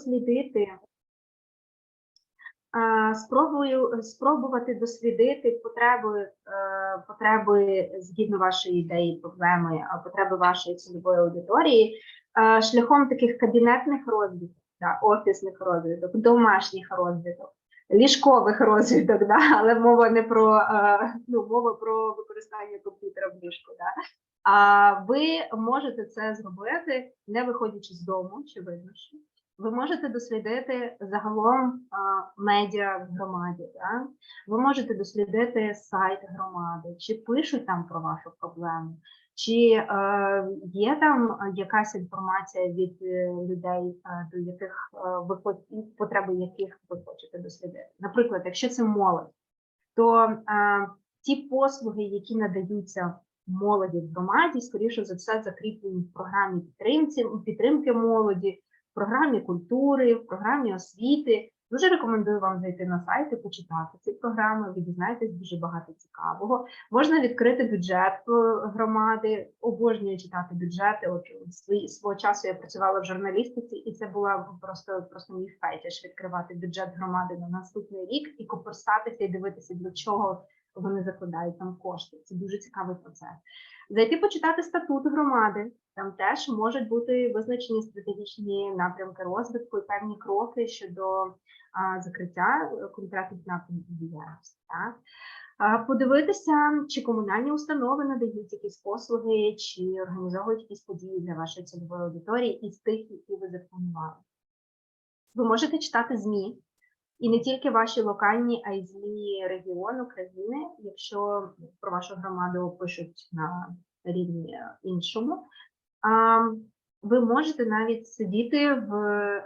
дослідити, е, спробую спробувати дослідити потреби, е, потреби згідно вашої ідеї, проблеми, потреби вашої цільової аудиторії е, шляхом таких кабінетних розвиток, да, офісних розвиток, домашніх розвиток. Ліжкових розвиток, да, але мова не про ну, мова про використання комп'ютера в ліжку. Да. А ви можете це зробити, не виходячи з дому, очевидно, що ви можете дослідити загалом медіа в громаді. Да? Ви можете дослідити сайт громади, чи пишуть там про вашу проблему, чи е, є там якась інформація від е, людей, е, до яких ви потреби яких ви хочете дослідити. Наприклад, якщо це молодь, то ті послуги, які надаються молоді в громаді, скоріше за все, закріплені в програмі підтримки молоді, програмі культури, в програмі освіти. Дуже рекомендую вам зайти на сайт і почитати ці програми. Ви дізнаєтесь дуже багато цікавого. Можна відкрити бюджет е, громади. Обожнюю читати бюджети. От свої свого часу я працювала в журналістиці, і це була просто просто мій фетіш відкривати бюджет громади на наступний рік і копирсатися і дивитися, для чого вони закладають там кошти. Це дуже цікавий процес. Зайти почитати статут громади. Там теж можуть бути визначені стратегічні напрямки розвитку і певні кроки щодо а, закриття е, конкретних напрямків діяльності. Так? Подивитися, чи комунальні установи надають якісь послуги, чи організовують якісь події для вашої цільової аудиторії із тих, які ви запланували. Ви можете читати ЗМІ, і не тільки ваші локальні, а й ЗМІ регіону, країни, якщо про вашу громаду пишуть на рівні іншому. А, ви можете навіть сидіти в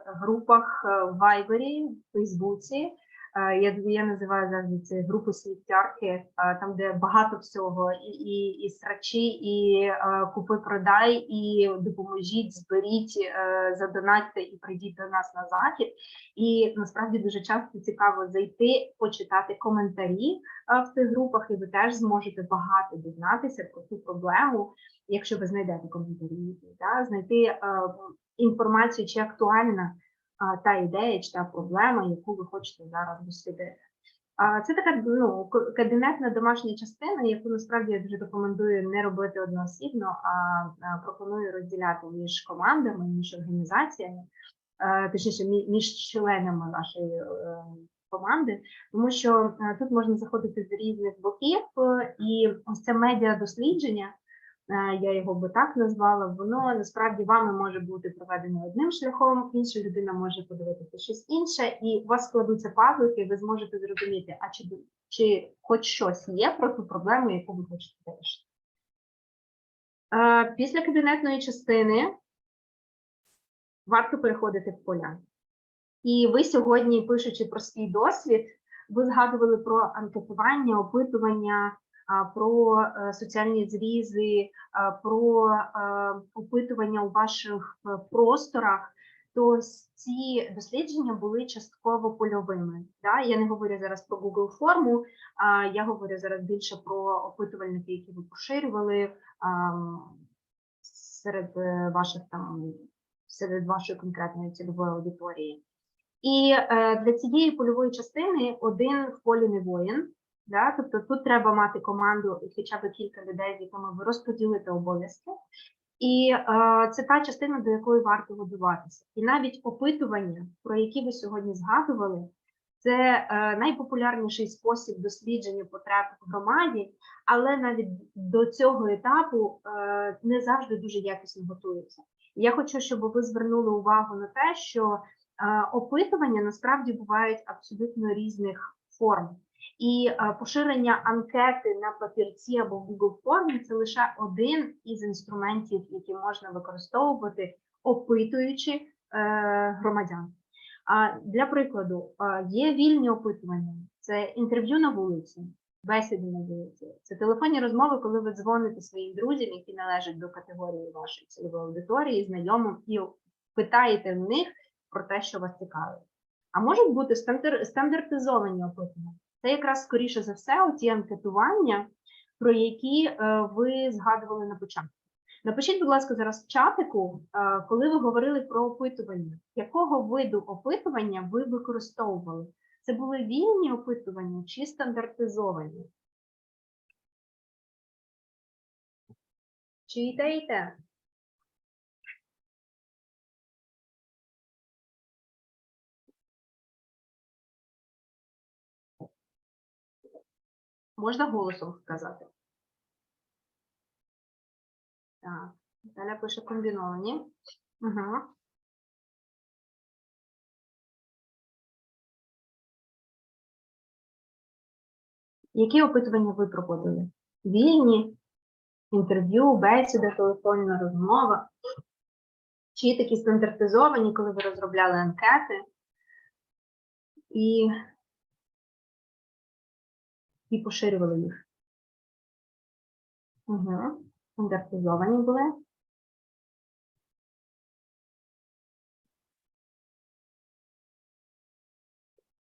групах е, в Viber, в Фейсбуці. Е, Я, я називаю завжди це групи сміттярки, е, там, де багато всього, і, і, і срачі, і е, купи продай, і допоможіть, зберіть, задонатьте і прийдіть до нас на захід. І насправді дуже часто цікаво зайти, почитати коментарі в цих групах, і ви теж зможете багато дізнатися про цю проблему, якщо ви знайдете коментарі, да, знайти інформацію, чи актуальна та ідея, чи та проблема, яку ви хочете зараз дослідити. Це така ну, кабінетна домашня частина, яку насправді я дуже рекомендую не робити одноосібно, а, пропоную розділяти між командами, між організаціями, е, точніше, між членами вашої е, команди, тому що е, тут можна заходити з різних боків, і ось це медіа дослідження я його би так назвала, воно насправді вами може бути проведено одним шляхом, інша людина може подивитися щось інше, і у вас складуться пазлики, ви зможете зрозуміти, а чи, чи хоч щось є про ту проблему, яку ви хочете вирішити. Е, Після кабінетної частини варто переходити в поля. І ви сьогодні, пишучи про свій досвід, ви згадували про анкетування, опитування, про е, соціальні зрізи, про е, опитування у ваших е, просторах. То ці дослідження були частково польовими. Да? Я не говорю зараз про Google форму, я говорю зараз більше про опитувальники, які ви поширювали серед ваших там серед вашої конкретної цільової аудиторії. І для цієї польової частини один в полі не воїн. Да? Тобто тут треба мати команду і хоча б кілька людей, з якими ви розподілите обов'язки. І е, це та частина, до якої варто годуватися. І навіть опитування, про які ви сьогодні згадували, це е, найпопулярніший спосіб дослідження потреб в громаді, але навіть до цього етапу е, не завжди дуже якісно готуються. Я хочу, щоб ви звернули увагу на те, що е, опитування насправді бувають абсолютно різних форм. І е, поширення анкети на папірці або в Google формі це лише один із інструментів, які можна використовувати, опитуючи е, громадян. Для прикладу, е, є вільні опитування, це інтерв'ю на вулиці, бесіди на вулиці, це телефонні розмови, коли ви дзвоните своїм друзям, які належать до категорії вашої цільової аудиторії, знайомим, і питаєте в них про те, що вас цікавить. А можуть бути стандар- стандартизовані опитування. Це якраз скоріше за все ті анкетування, про які е, ви згадували на початку. Напишіть, будь ласка, зараз в чатику, е, коли ви говорили про опитування, якого виду опитування ви використовували? Це були вільні опитування чи стандартизовані? Чи і те, і те? Можна голосом сказати? Так, Наталя пише комбіновані. Угу. Які опитування ви проводили? Вільні, інтерв'ю, бесіда, телефонна розмова? Чи такі стандартизовані, коли ви розробляли анкети? І, і поширювали їх? Угу. Стандартизовані були.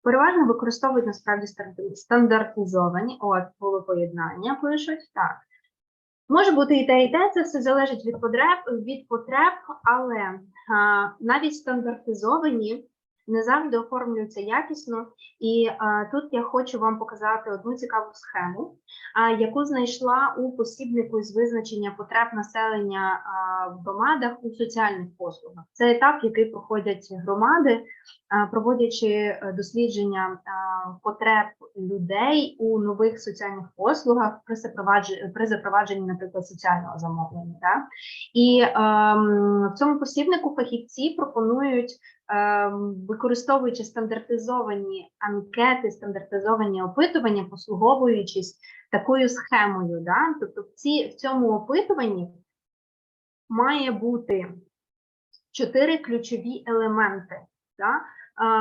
Переважно використовують насправді стандартизовані. От, було поєднання, пишуть. Так. Може бути і те, і те, це все залежить від потреб, від потреб, але а, навіть стандартизовані не завжди оформлюються якісно. І а, тут я хочу вам показати одну цікаву схему, а, яку знайшла у посібнику з визначення потреб населення а, в громадах у соціальних послугах. Це етап, який проходять громади, а, проводячи е, дослідження а, потреб людей у нових соціальних послугах при запровадженні, при запровадженні, наприклад, соціального замовлення. Да? І ем, в цьому посібнику фахівці пропонують, використовуючи стандартизовані анкети, стандартизовані опитування, послуговуючись такою схемою. Да? Тобто, в, ці, в цьому опитуванні має бути чотири ключові елементи. Да?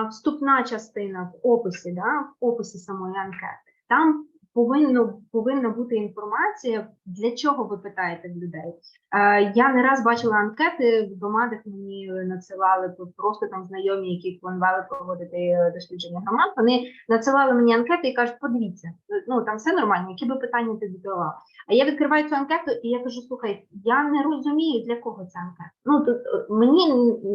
Вступна частина в описі, да, в описі самої анкети. Там повинно, повинна бути інформація, для чого ви питаєте людей. Е, Я не раз бачила анкети в громадах, мені надсилали просто там знайомі, які планували проводити е, дослідження громад. Вони надсилали мені анкети і кажуть, подивіться, ну там все нормально, які би питання ти задавала. А я відкриваю цю анкету і я кажу: слухай, я не розумію, для кого ця анкета. Ну тут е, мені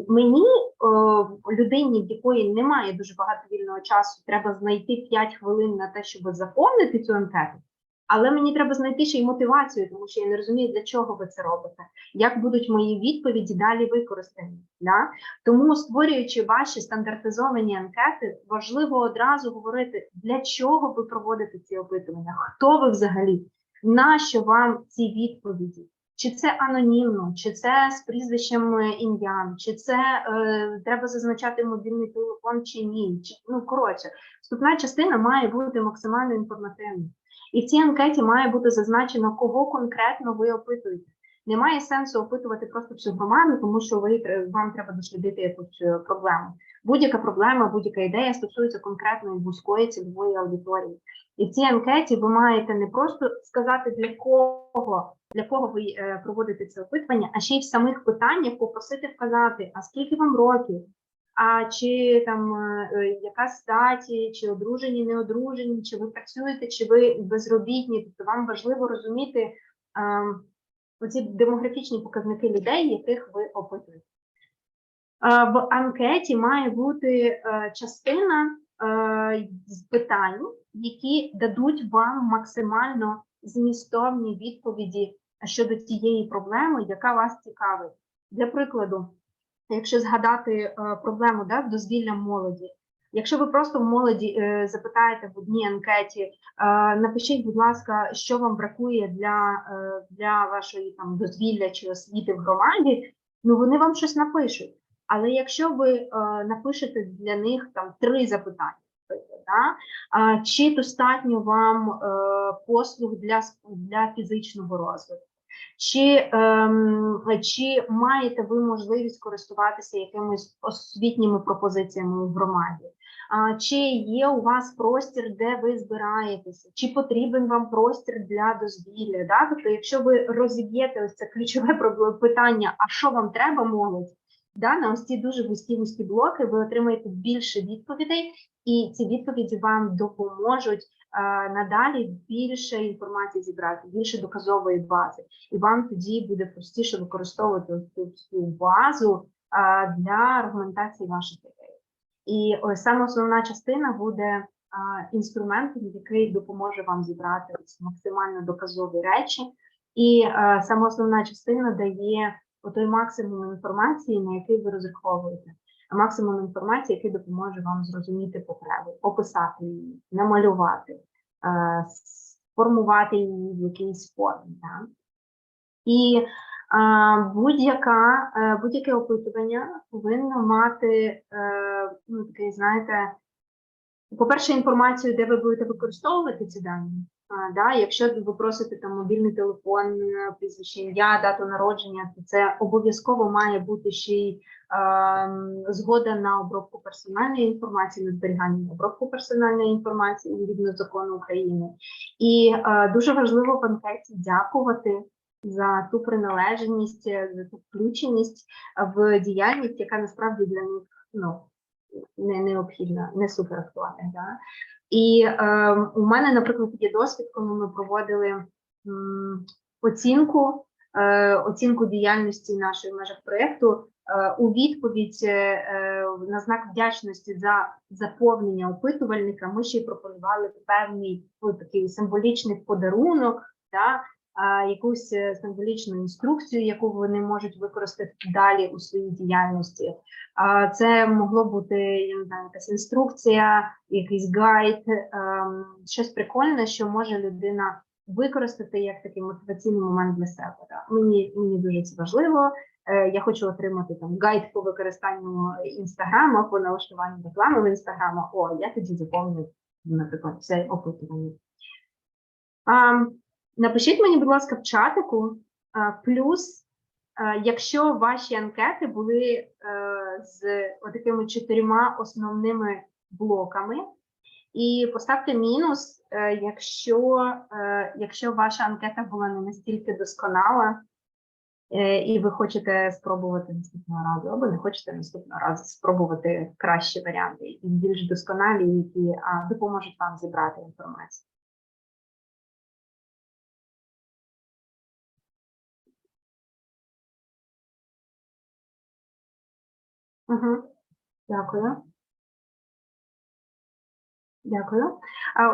мені о, людині, в якої немає дуже багато вільного часу, треба знайти 5 хвилин на те, щоб заповнити цю анкету. Але мені треба знайти ще й мотивацію, тому що я не розумію, для чого ви це робите, як будуть мої відповіді далі використані. Да? Тому, створюючи ваші стандартизовані анкети, важливо одразу говорити, для чого ви проводите ці опитування, хто ви взагалі, нащо вам ці відповіді? Чи це анонімно, чи це з прізвищем е, ім'ям, чи це е, треба зазначати мобільний телефон, чи ні? Чи, ну коротше, вступна частина має бути максимально інформативною. І в цій анкеті має бути зазначено, кого конкретно ви опитуєте. Немає сенсу опитувати просто всю громаду, тому що ви вам треба дослідити якусь е, проблему. Будь-яка проблема, будь-яка ідея стосується конкретної вузької цільової аудиторії. І в цій анкеті ви маєте не просто сказати для кого, для кого ви е, проводите це опитування, а ще й в самих питаннях попросити вказати, а скільки вам років, а чи там е, е, яка статі, чи одружені, не одружені, чи ви працюєте, чи ви безробітні. Тобто вам важливо розуміти оці демографічні показники людей, яких ви опитуєте. В анкеті має бути частина з питань, які дадуть вам максимально змістовні відповіді щодо тієї проблеми, яка вас цікавить. Для прикладу, якщо згадати е, проблему да, з дозвіллям молоді, якщо ви просто в молоді е, запитаєте в одній анкеті, е, напишіть, будь ласка, що вам бракує для, для вашої там дозвілля чи освіти в громаді, ну вони вам щось напишуть. Але якщо ви напишете для них там три запитання, да, а, чи достатньо вам е, послуг для, для фізичного розвитку, чи, ем, чи маєте ви можливість користуватися якимись освітніми пропозиціями в громаді? А, чи є у вас простір, де ви збираєтеся? Чи потрібен вам простір для дозвілля? Да? Тобто, якщо ви розіб'єте ось це ключове питання, а що вам треба молодь? Да, на ось ці дуже густі густі блоки, ви отримаєте більше відповідей, і ці відповіді вам допоможуть е, надалі більше інформації зібрати, більше доказової бази, і вам тоді буде простіше використовувати ось цю базу е, для аргументації ваших ідей. І ось саме основна частина буде а, інструментом, який допоможе вам зібрати ось максимально доказові речі, і а, саме основна частина дає той максимум інформації, на який ви розраховуєте, а максимум інформації, який допоможе вам зрозуміти потребу, описати її, намалювати, сформувати її в якійсь формі. Так? І будь-яка, е, будь-яке опитування повинно мати е, ну, такий, знаєте, по-перше, інформацію, де ви будете використовувати ці дані. Да, якщо ви просите там мобільний телефон, е, прізвище ім'я, дату народження, то це обов'язково має бути ще й ем, згода на обробку персональної інформації, на зберігання на обробку персональної інформації згідно закону України. І е, дуже важливо в анкеті дякувати за ту приналежність, е, за ту включеність в діяльність, яка насправді для них ну, не необхідна, не супер актуальна. Да? І е, у мене, наприклад, є досвід, коли ми проводили м, оцінку, е, оцінку діяльності нашої в межах проєкту. Е, у відповідь е, е, на знак вдячності за заповнення опитувальника ми ще й пропонували певний ну, такий символічний подарунок, да, якусь е, символічну інструкцію, яку вони можуть використати далі у своїй діяльності. Це могло бути я не знаю, якась інструкція, якийсь гайд, ем, щось прикольне, що може людина використати як такий мотиваційний момент для себе. Мені, мені дуже це важливо. Е, Я хочу отримати там гайд по використанню інстаграма, по налаштуванню реклами в інстаграма. О, я тоді заповню, наприклад, це опитування. Напишіть мені, будь ласка, в чатику. Плюс, якщо ваші анкети були е, з такими чотирма основними блоками, і поставте мінус, е, якщо, е, якщо ваша анкета була не настільки досконала, е, і ви хочете спробувати наступного разу, або не хочете наступного разу спробувати кращі варіанти і більш досконалі, які допоможуть вам зібрати інформацію. Дякую. Дякую.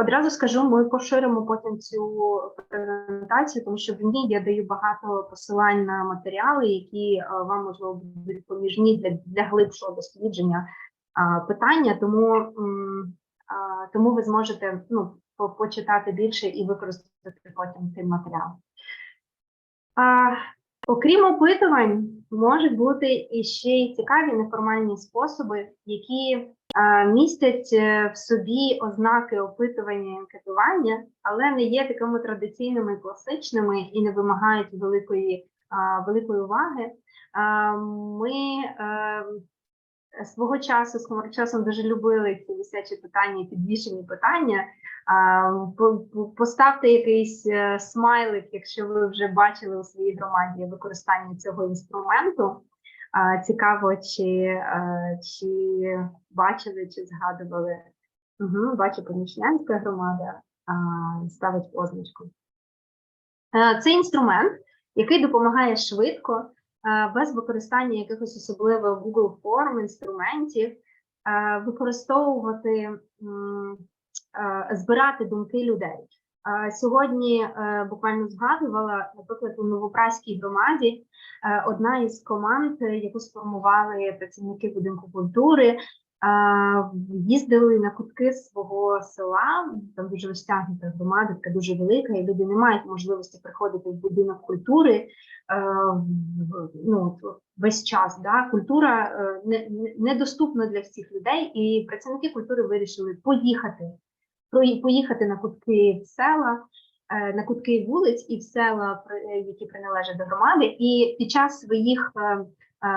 Одразу скажу, ми поширимо потім цю презентацію, тому що в ній я даю багато посилань на матеріали, які вам можливо будуть допоміжні для, для глибшого дослідження питання. Тому, тому ви зможете ну, по- почитати більше і використати потім цей матеріал. Окрім опитувань, можуть бути і ще й цікаві неформальні способи, які а, містять е, в собі ознаки опитування і анкетування, але не є такими традиційними, класичними і не вимагають великої, а, великої уваги. Ми е, свого часу з хмарочасом дуже любили ці висячі питання, підвішені питання. Поставте якийсь е, смайлик, якщо ви вже бачили у своїй громаді використання цього інструменту. Цікаво, чи, е, чи бачили, чи згадували. Угу, бачу, Поміщнянська громада ставить позначку. Е, Це інструмент, який допомагає швидко, без використання якихось особливих Google форм, інструментів, е, використовувати, е, збирати думки людей. Е, Сьогодні е, буквально згадувала, наприклад, у Новопраській громаді е, одна із команд, е, яку сформували працівники будинку культури, їздили на кутки свого села, там дуже розтягнута громада, така дуже велика, і люди не мають можливості приходити в будинок культури е, ну, весь час. Да? Культура е, не- не- недоступна для всіх людей, і працівники культури вирішили поїхати, поїхати на кутки села. е, На кутки вулиць і в села, які приналежать до громади, і під час своїх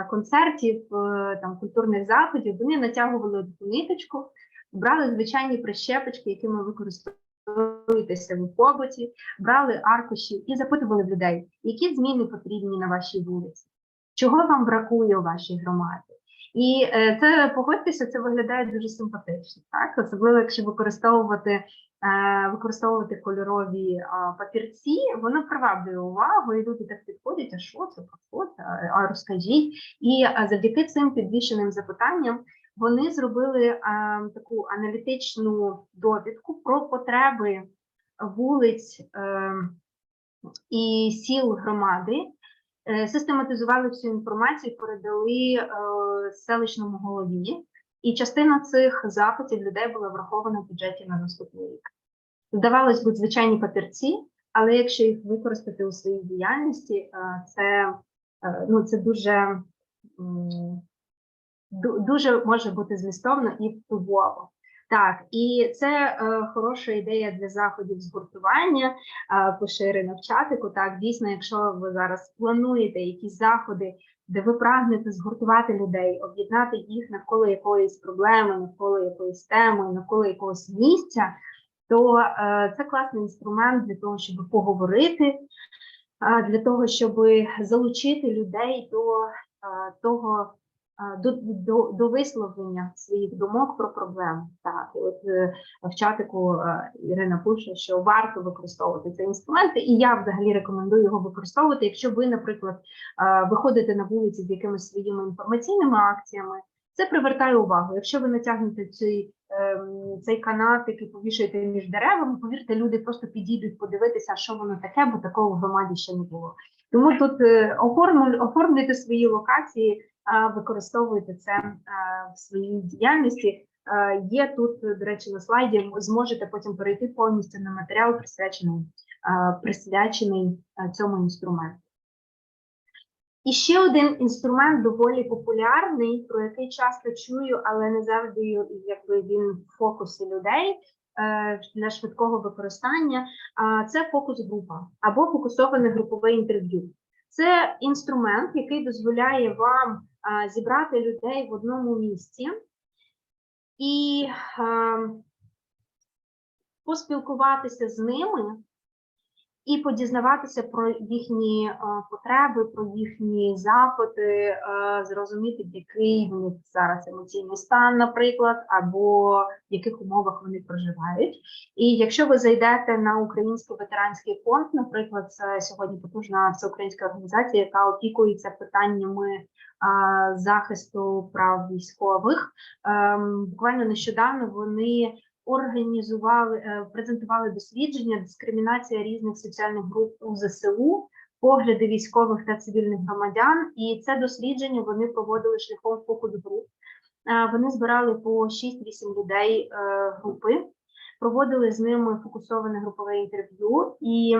концертів, е, там культурних заходів, вони натягували таку ниточку, брали звичайні прищепочки, якими використовуєтеся в побуті, брали аркуші і запитували людей, які зміни потрібні на вашій вулиці. чого вам бракує у вашій громаді. І е, це погодьтеся, це виглядає дуже симпатично, так особливо якщо використовувати е, використовувати кольорові папірці, воно приваблює увагу, і люди так підходять, а що це, про а розкажіть. І завдяки цим підвішеним запитанням вони зробили таку аналітичну довідку про потреби вулиць е, і сіл громади. Е, Систематизували всю інформацію, передали е, селищному голові, і частина цих запитів людей була врахована в бюджеті на наступний рік. Здавалось би, звичайні папірці, але якщо їх використати у своїй діяльності, е, це, е, ну, це дуже, дуже може бути змістовно і впливово. Так, і це е, хороша ідея для заходів згуртування, поширена в. Так, дійсно, якщо ви зараз плануєте якісь заходи, де ви прагнете згуртувати людей, об'єднати їх навколо якоїсь проблеми, навколо якоїсь теми, навколо якогось місця, то е, це класний інструмент для того, щоб поговорити, е, для того, щоб залучити людей до е, того. До, до, до висловлення своїх думок про проблеми. Так, от е, в чатику е, Ірина пише, що варто використовувати цей інструмент, і я взагалі рекомендую його використовувати, якщо ви, наприклад, е, виходите на вулиці з якимись своїми інформаційними акціями. Це привертає увагу. Якщо ви натягнете цей, ем, цей канатик і повішаєте між деревами, повірте, люди просто підійдуть подивитися, що воно таке, бо такого в громаді ще не було. Тому тут оформлю- оформлюйте свої локації, а використовуйте це в своїй діяльності. Є тут, до речі, на слайді, зможете потім перейти повністю на матеріал, присвячений, присвячений цьому інструменту. І ще один інструмент доволі популярний, про який часто чую, але не завжди якби він в фокусі людей е, для швидкого використання. Це фокус-група або фокусоване групове інтерв'ю. Це інструмент, який дозволяє вам зібрати людей в одному місці. І поспілкуватися з ними і подізнаватися про їхні е, потреби, про їхні запити, е, зрозуміти, який в них зараз емоційний стан, наприклад, або в яких умовах вони проживають. І якщо ви зайдете на Український ветеранський фонд, наприклад, це сьогодні потужна всеукраїнська організація, яка опікується питаннями е, захисту прав військових. Ем, Буквально нещодавно вони організували, е, презентували дослідження дискримінація різних соціальних груп у ЗСУ, погляди військових та цивільних громадян. І це дослідження вони проводили шляхом фокус груп. Е, Вони збирали по 6-8 людей е, групи, проводили з ними фокусоване групове інтерв'ю і.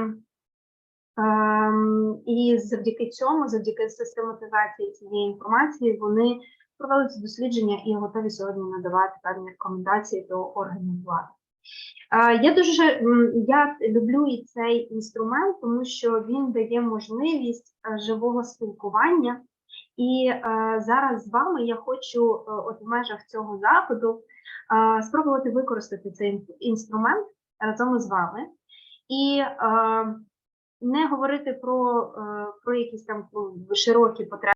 Ем, і завдяки цьому, завдяки систематизації цієї інформації, вони провели це дослідження і готові сьогодні надавати певні рекомендації до органів влади. Е, Я дуже я люблю і цей інструмент, тому що він дає можливість е, живого спілкування. І е, зараз з вами я хочу, от в межах цього заходу, спробувати використати цей інструмент разом із вами і не говорити про, про якісь там ну, широкі потреби.